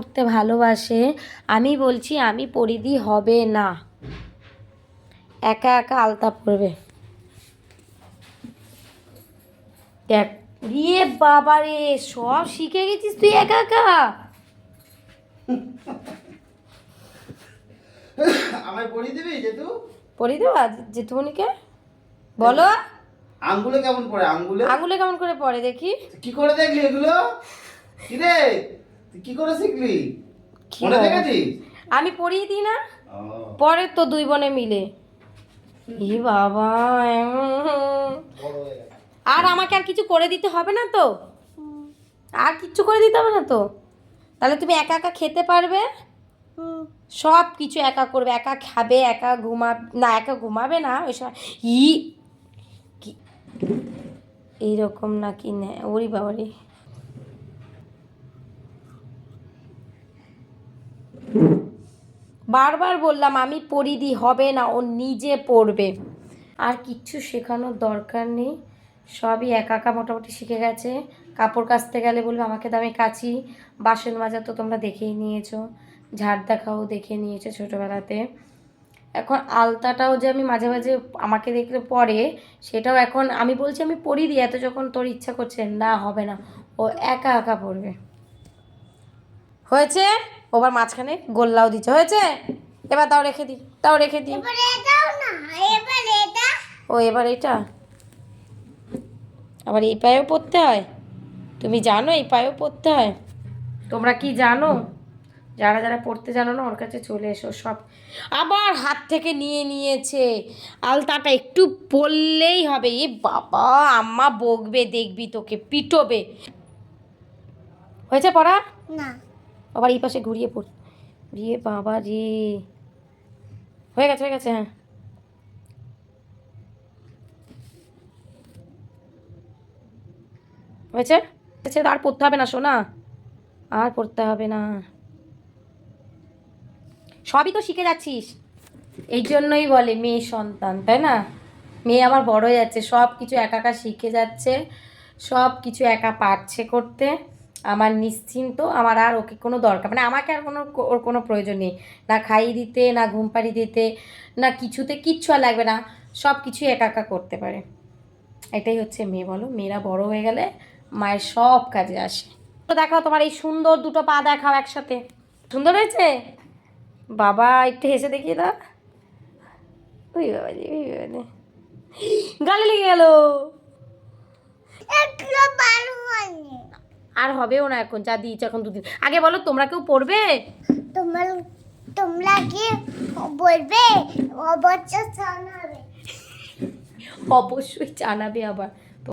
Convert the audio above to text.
পরতে ভালোবাসে আমি বলছি আমি পরিধি হবে না। একা একা আলতা পরবে। দেখ ইয়ে বাবা রে সব শিখে গেছিস তুই একা একা? আমায় পরিয়ে দিবি দেবা? বলো। আঙ্গুলে কেমন পড়ে আঙ্গুলে? আঙুলে কেমন করে পড়ে দেখি। কি করে দেখলি এগুলো? কি রে তুই কি করে শিখলি? মনে? দেখেছিস? আমি পড়িয়ে দিই না? পরে তো দুই বোনে মিলে। ই বাবা। আর আমাকে আর কিছু করে দিতে হবে না তো? আর কিচ্ছু করে দিতে হবে না তো? তাহলে তুমি একা একা খেতে পারবে? সব কিছু একা করবে একা খাবে একা ঘুমা না একা ঘুমাবে না ওই সময় ই এইরকম নাকি নে ওরি বাবারি। বারবার বললাম আমি পরিধি হবে না ও নিজে পড়বে। আর কিচ্ছু শেখানোর দরকার নেই। সবই একা একা মোটামুটি শিখে গেছে। কাপড় কাচতে গেলে বলবে আমাকে দামে কাচি। বাসন মাজা তো তোমরা দেখেই নিয়েছো। ঝাড় দেখাও দেখে নিয়েছো ছোটোবেলাতে। এখন আলতাটাও যে আমি মাঝে মাঝে আমাকে দেখলে পরে সেটাও এখন আমি বলছি আমি পরি দিই এত যখন তোর ইচ্ছা করছে না হবে না। ও একা একা পড়বে। হয়েছে? ওবার মাঝখানে গোল্লাও দিচ্ছে হয়েছে? এবার তাও রেখে দিই তাও রেখে দিই ও এবার এটা? আবার এই পায়েও পড়তে হয়? তুমি জানো এই পায়েও পড়তে হয়? তোমরা কি জানো? যারা যারা পড়তে জানো না ওর কাছে চলে এসো সব। আবার হাত থেকে নিয়ে নিয়েছে। আলতাটা একটু পড়লেই হবে। এ বাবা আম্মা বকবে দেখবি তোকে পিটবে। হয়েছে পড়া? না। আবার এই পাশে ঘুরিয়ে পড় রে বাবা রে। হয়ে গেছে হয়ে গেছে হ্যাঁ। হয়েছে? হয়েছে, আর পড়তে হবে না শোনা আর পড়তে হবে না। সবই তো শিখে যাচ্ছিস। এই জন্যই বলে মেয়ে সন্তান, তাই না? মেয়ে আমার বড় হয়ে যাচ্ছে সব কিছু একা একা শিখে যাচ্ছে সব কিছু একা পারছে করতে। আমার নিশ্চিন্ত আমার আর ওকে কোনো দরকার মানে আমাকে আর কোনো ওর কোনো প্রয়োজন নেই। না খাইয়ে দিতে না ঘুম পাড়ি দিতে না কিছুতে কিচ্ছু আর লাগবে না সব কিছুই একা একা করতে পারে। এটাই হচ্ছে মেয়ে বলো। মেয়েরা বড় হয়ে গেলে মায়ের সব কাজে আসে। তো দেখাও তোমার এই সুন্দর দুটো পা দেখাও একসাথে। সুন্দর হয়েছে? বাবা একটু হেসে দেখিয়ে দাও। ওই বাবা রে, ওই বাবা। গালে লেগে গেল। আর হবেও না এখন যা দিয়েছে এখন দুদিন। আগে বলো তোমরা কেউ পড়বে? তোমার তোমরা কি বলবে অবশ্য জানাবে। অবশ্যই জানাবে আবার।